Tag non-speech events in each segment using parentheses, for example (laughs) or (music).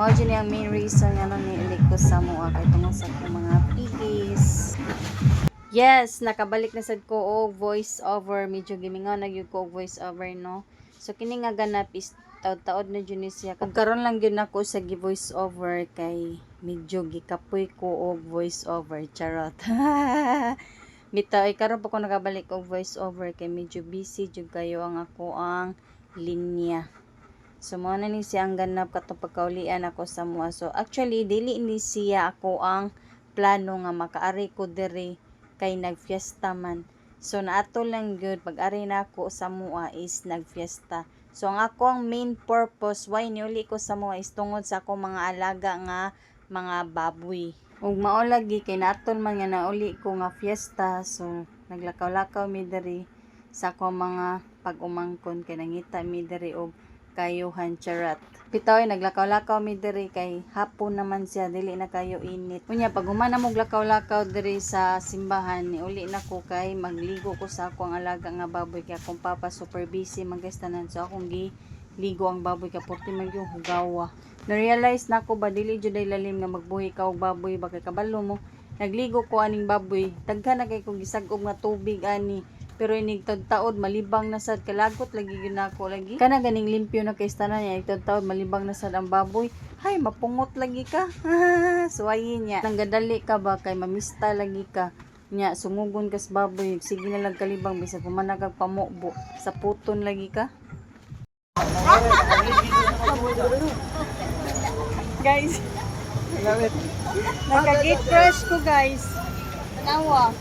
Mao dyan yung main reason nga nang niilik ko sa mua kay tungod sa mga piggies. Yes, nakabalik na sad ko og voice over. Medyo gimingaw na gyud ko og voice over no. So kini nga ganap is taod-taod na ni siya. Kung karon lang gyud ako sa gi voice over kay medyo gikapoy ko og voice over. Charot. (laughs) Bitaw ay karon pa ko nakabalik og voice over kay medyo busy jud kayo ang ako ang linya. So mo na ni siya ang ganap katong pagkaulian ako sa mua. So actually dili ni siya ako ang plano nga makaari ko diri kay nagfiesta man. So naato lang gyud pag-ari na ako sa mua is nagfiesta. So ang ako ang main purpose why niuli ko sa mua is tungod sa ako mga alaga nga mga baboy. Ug mao lagi kay natol man nga nauli ko nga fiesta so naglakaw-lakaw mi diri sa ako mga pag-umangkon kay nangita mi diri og kayuhan charat. Bitaw naglakaw-lakaw mi diri kay hapon naman siya dili na kayo init. Unya pag humana mo lakaw-lakaw diri sa simbahan ni uli na ko kay magligo ko sa akong alaga nga baboy kay akong papa super busy magkastanan so akong gi ligo ang baboy kay porti man yung hugawa. Na-realize na ko ba dili jud ay lalim nga magbuhi ka og baboy ba kay kabalo mo. Nagligo ko aning baboy, daghan na kay kong gisag-og nga tubig ani pero inig taod malibang na sad. Kalagot lagi gyud nako lagi. Kana ganing limpyo na kay tanan niya itod taod malibang na sad ang baboy. Hay mapungot lagi ka. (laughs) Suwayin niya. Nang gadali ka ba? Kay mamista lagi ka. Nya sungugon kas baboy. Sige na lang kalibang bisag pumanagag pamukbo sa puton lagi ka. (laughs) Guys. Nagka-gate crush ko guys. Tanawa.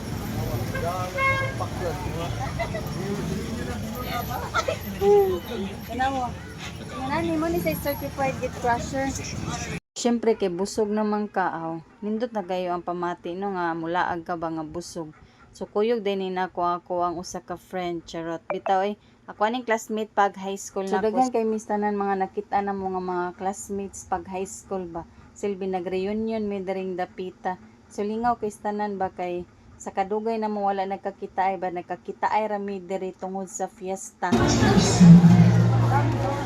Tanawa. Nani mo ni say certified gate crusher. Siyempre kay busog naman ka aw. Nindot na kayo ang pamati no nga mulaag ka ba nga busog. So kuyog din ni nako ako ang usa ka friend charot. Bitaw ay ako aning classmate pag high school na so, daghan kay mistanan mga nakita na mo nga mga classmates pag high school ba. Silbi nag-reunion mi daring dapita. So lingaw kay tanan ba kay sa kadugay na mo wala nagkakita ay ba nagkakita ay rami diri tungod sa fiesta.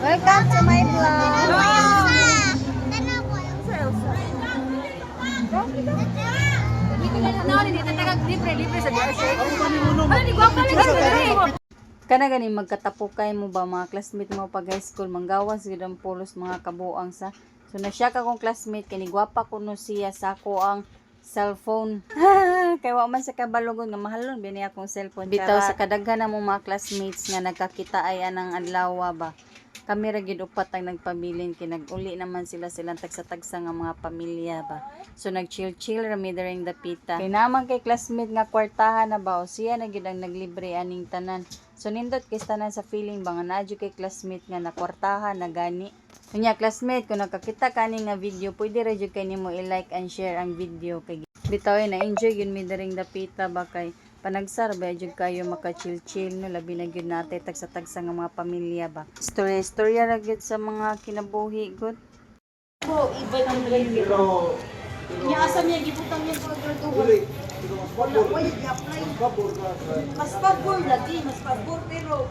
Welcome to my vlog. Kana gani magkatapukay mo ba mga classmate mo pag high school manggawas gid ang pulos mga kabuang sa So na siya ka kong classmate kani gwapa ko no siya sa ako ang cellphone. (laughs) Kay wa man sa kabalogon nga mahalon bini akong cellphone. Bitaw sa kadaghan na mo mga classmates nga nagkakita ay anang adlaw ba. Kami ra gid upat ang nagpabilin kay naguli naman sila silang tagsa-tagsa nga mga pamilya ba. So nag-chill-chill rami during the pita. Kay naman kay classmate nga kwartahan na ba o siya na gid ang naglibre aning tanan. So nindot kay tanan sa feeling ba nga nadyo kay classmate nga nakwartahan na gani. Kunya classmate kung nakakita ka ni nga video, pwede ra jud kay nimo i-like and share ang video kay bitaw na enjoy gyud mi during the pita ba kay panagsar ba jud kayo maka chill chill no labi na gyud nate tagsa tagsa nga mga pamilya ba. Story storya ra gyud sa mga kinabuhi gud. Bro, iba ang training. Niya asa niya gibutang niya paggraduhan. Wala ko yung apply. Mas pabor lagi, mas pabor pero